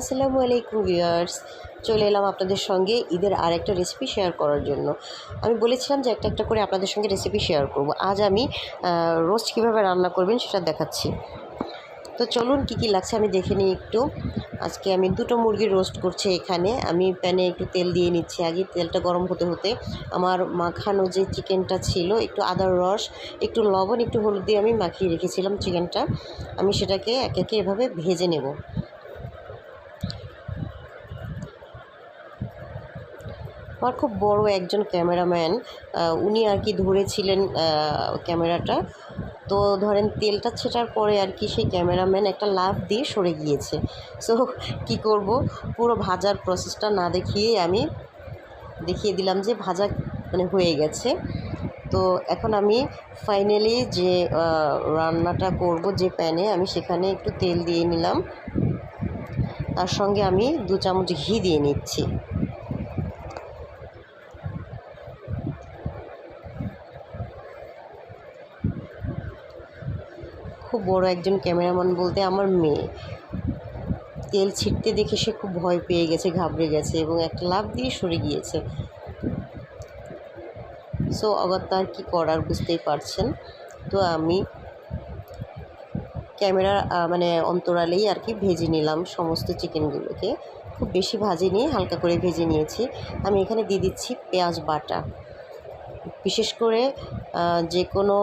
আসসালামু আলাইকুম ভিউয়ার্স। চলে এলাম আপনাদের সঙ্গে ঈদের আর একটা রেসিপি শেয়ার করার জন্য। আমি বলেছিলাম যে একটা একটা করে আপনাদের সঙ্গে রেসিপি শেয়ার করব। আজ আমি রোস্ট কীভাবে রান্না করবেন সেটা দেখাচ্ছি। তো চলুন কী কী লাগছে আমি দেখে নিই একটু। আজকে আমি দুটো মুরগির রোস্ট করছি এখানে। আমি প্যানে একটু তেল দিয়ে নিচ্ছি। আগে তেলটা গরম হতে হতে আমার মাখানো যে চিকেনটা ছিল, একটু আদার রস, একটু লবণ, একটু হলুদ দিয়ে আমি মাখিয়ে রেখেছিলাম চিকেনটা। আমি সেটাকে একে একে এভাবে ভেজে নেব। আমার খুব বড় একজন ক্যামেরাম্যান উনি আর কি ধরেছিলেন ক্যামেরাটা। তো ধরেন তেলটা ছেটার পরে আর কি সেই ক্যামেরাম্যান একটা লাভ দিয়ে সরে গিয়েছে। সো কি করব? পুরো ভাজার প্রসেসটা না দেখিয়ে আমি দেখিয়ে দিলাম যে ভাজা মানে হয়ে গেছে। তো এখন আমি ফাইনালি যে রান্নাটা করব যে প্যানে, আমি সেখানে একটু তেল দিয়ে নিলাম। তার সঙ্গে আমি দু চামচ ঘি দিয়ে নিচ্ছি। বড় একজন ক্যামেরাম্যান বলতে আমার মেয়ে। তেল ছিটতে দেখে সে খুব ভয় পেয়ে গেছে, ঘাবড়ে গেছে এবং একটা লাভ দিয়ে সরে গিয়েছে। সো অগত্যা আর কী করার বুঝতেই পারছেন। তো আমি ক্যামেরা মানে অন্তরালেই আর কি ভেজে নিলাম সমস্ত চিকেনগুলোকে। খুব বেশি ভাজিনি হালকা করে ভেজে নিয়েছি। আমি এখানে দিয়ে দিচ্ছি পেঁয়াজ বাটা। বিশেষ করে যে কোনো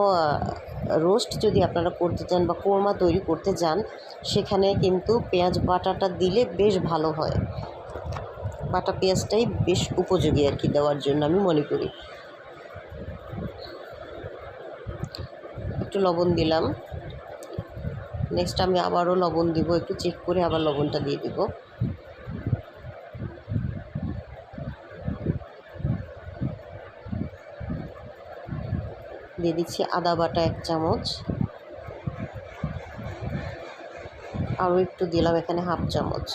রোস্ট যদি আপনারা করতে চান বা কোরমা তৈরি করতে যান, সেখানে কিন্তু পেঁয়াজ বাটাটা দিলে বেশ ভালো হয়। বাটা পেঁয়াজটাই বেশ উপযোগী আর কি দেওয়ার জন্য আমি মনে করি। একটু লবণ দিলাম। নেক্সট আমি আবারও লবণ দিব, একটু চেক করে আবার লবণটা দিয়ে দিব। দিয়ে দিচ্ছি আদা বাটা এক চামচ। আরও একটু দিলাম এখানে হাফ চামচ।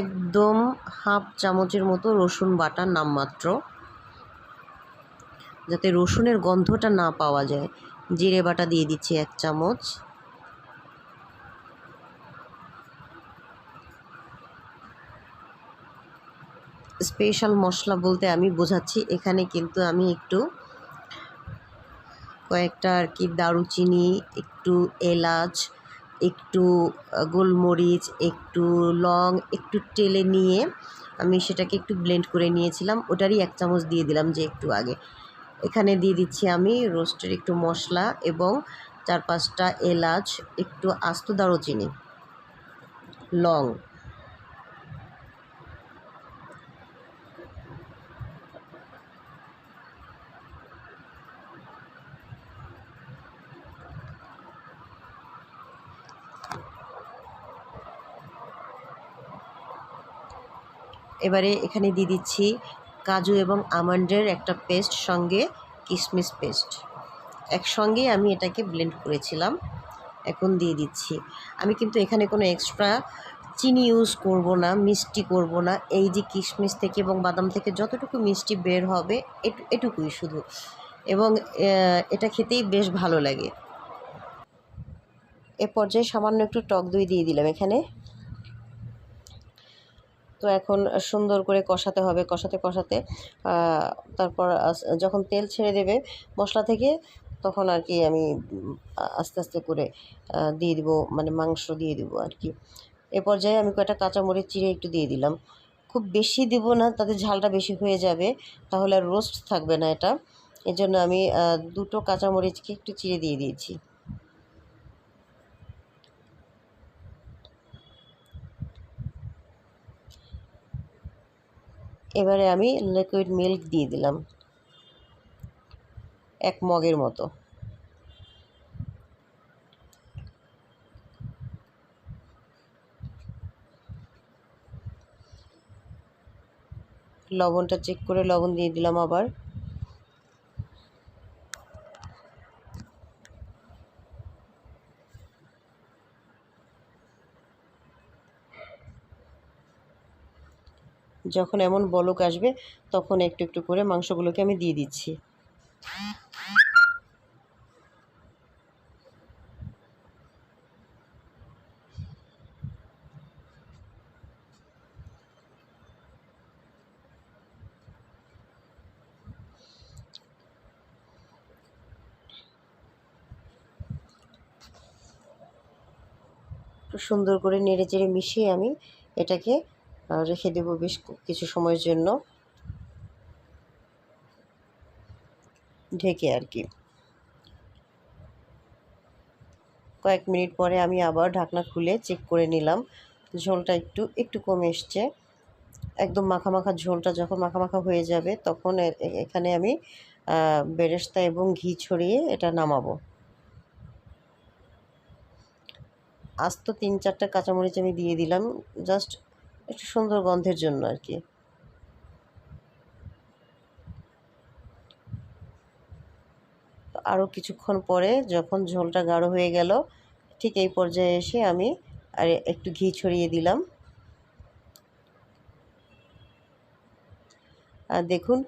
একদম হাফ চামচের মতো রসুন বাটা নামমাত্র। যাতে রসুনের গন্ধটা না পাওয়া যায়। জিরে বাটা দিয়ে দিচ্ছি এক চামচ। স্পেশাল মশলা বলতে আমি বোঝাচ্ছি। এখানে কিন্তু আমি একটু কয়েকটা আর কি দারুচিনি, একটু এলাচ, একটু গোলমরিচ, একটু লং, একটু টেলে নিয়ে আমি সেটাকে একটু ব্লেন্ড করে নিয়েছিলাম। ওটারই এক চামচ দিয়ে দিলাম যে একটু আগে। এখানে দিয়ে দিচ্ছি আমি রোস্টের একটু মশলা এবং চার পাঁচটা এলাচ, একটু আস্ত দারুচিনি, লং। এবারে এখানে দিয়ে দিচ্ছি কাজু এবং আমন্ডের একটা পেস্ট, সঙ্গে কিশমিশ পেস্ট। একসঙ্গে আমি এটাকে ব্লেন্ড করেছিলাম, এখন দিয়ে দিচ্ছি। আমি কিন্তু এখানে কোনো এক্সট্রা চিনি ইউজ করব না, মিষ্টি করব না। এই যে কিশমিশ থেকে এবং বাদাম থেকে যতটুকু মিষ্টি বের হবে এটুকুই শুধু। এবং এটা খেতেই বেশ ভালো লাগে। এ পর্যায়ে সামান্য একটু টক দই দিয়ে দিলাম এখানে। তো এখন সুন্দর করে কষাতে হবে, কষাতে কষাতে তারপর যখন তেল ছেড়ে দেবে মশলা থেকে, তখন আর কি আমি আস্তে আস্তে করে দিয়ে দিব মানে মাংস দিয়ে দিব আর কি। এ পর্যায়ে আমি কয়েকটা কাঁচামরিচ চিড়ে একটু দিয়ে দিলাম। খুব বেশি দিব না, তাতে ঝালটা বেশি হয়ে যাবে, তাহলে আর রোস্ট থাকবে না এটা। এজন্য আমি দুটো কাঁচামরিচকে একটু চিড়ে দিয়ে দিয়েছি। এবারে আমি লিকুইড মিল্ক দিয়ে দিলাম। এক মগের মতো। লবণটা চেক করে লবণ দিয়ে দিলাম আবার। যখন এমন বলক আসবে, তখন একটু একটু করে মাংসগুলোকে আমি দিয়ে দিচ্ছি। সুন্দর করে নেড়ে চেড়ে মিশিয়ে আমি এটাকে রেখে দেবো বেশ কিছু সময়ের জন্য। ঢেকে আর কি। কয়েক মিনিট পরে আমি আবার ঢাকনা খুলে চেক করে নিলাম, ঝোলটা একটু একটু কমে এসছে। একদম মাখা মাখা ঝোলটা যখন মাখা মাখা হয়ে যাবে, তখন এখানে আমি বেরেস্তা এবং ঘি ছড়িয়ে এটা নামাবো। আস্ত তিন চারটা কাঁচামরিচ আমি দিয়ে দিলাম, জাস্ট একটু সুন্দর গন্ধের জন্য আর কি। আরও কিছুক্ষণ পরে যখন ঝোলটা গাঢ় হয়ে গেল, ঠিক এই পর্যায়ে এসে আমি আর একটু ঘি ছড়িয়ে দিলাম। আর দেখুন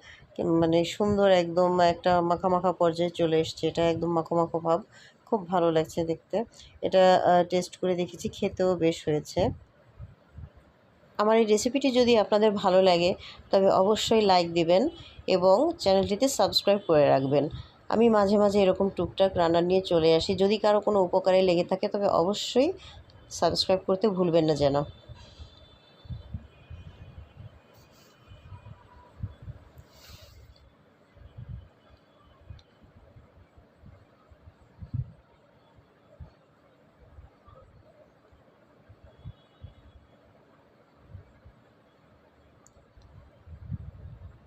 মানে সুন্দর একদম একটা মাখা মাখা পর্যায়ে চলে এসছে। এটা একদম মাখো ভাব। খুব ভালো লাগছে দেখতে। এটা টেস্ট করে দেখেছি, খেতেও বেশ হয়েছে। আমার এই রেসিপিটি যদি আপনাদের ভালো লাগে, তবে অবশ্যই লাইক দিবেন এবং চ্যানেলটিতে সাবস্ক্রাইব করে রাখবেন। আমি মাঝে মাঝে এরকম টুকটাক রান্না নিয়ে চলে আসি। যদি কারও কোনো উপকারে লেগে থাকে, তবে অবশ্যই সাবস্ক্রাইব করতে ভুলবেন না যেন।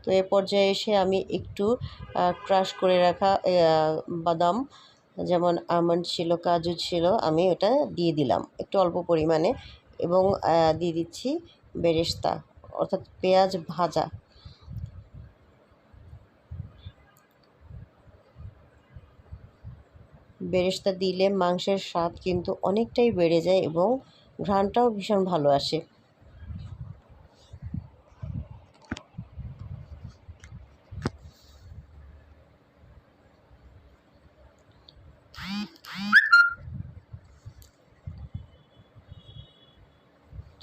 তো এ পর্যায়ে এসে আমি একটু ক্রাশ করে রাখা বাদাম, যেমন আমন্ড ছিল, কাজু ছিল, আমি ওটা দিয়ে দিলাম। একটু অল্প পরিমাণে এবং দিয়ে দিচ্ছি বেরেস্তা, অর্থাৎ পেঁয়াজ ভাজা। বেরেস্তা দিলে মাংসের স্বাদ কিন্তু অনেকটাই বেড়ে যায় এবং ঘ্রাণটাও ভীষণ ভালো আসে।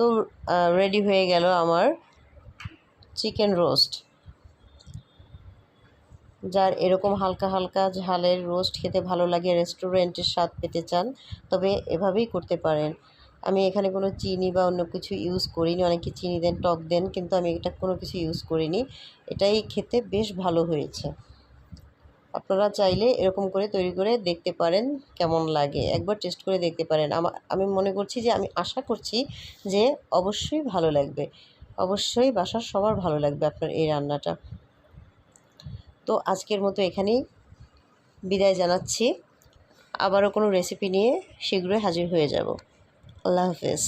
তো রেডি হয়ে গেল আমার চিকেন রোস্ট যার এরকম হালকা হালকা ঝালের রোস্ট খেতে ভালো লাগে রেস্টুরেন্টের স্বাদ পেতে চান, তবে এভাবেই করতে পারেন। আমি এখানে কোনো চিনি বা অন্য কিছু ইউজ করিনি, অনেকে চিনি দেন, টক দেন, কিন্তু আমি এটা কোনো কিছু ইউজ করিনি। এটাই খেতে বেশ ভালো হয়েছে। আপনারা চাইলে এরকম করে তৈরি করে দেখতে পারেন কেমন লাগে। একবার টেস্ট করে দেখতে পারেন। আমি মনে করছি যে, আমি আশা করছি যে, অবশ্যই ভালো লাগবে। অবশ্যই বাসার সবার ভালো লাগবে আপনার এই রান্নাটা। তো আজকের মতো এখানেই বিদায় জানাচ্ছি। আবারও কোনো রেসিপি নিয়ে শীঘ্রই হাজির হয়ে যাব। আল্লাহ হাফেজ।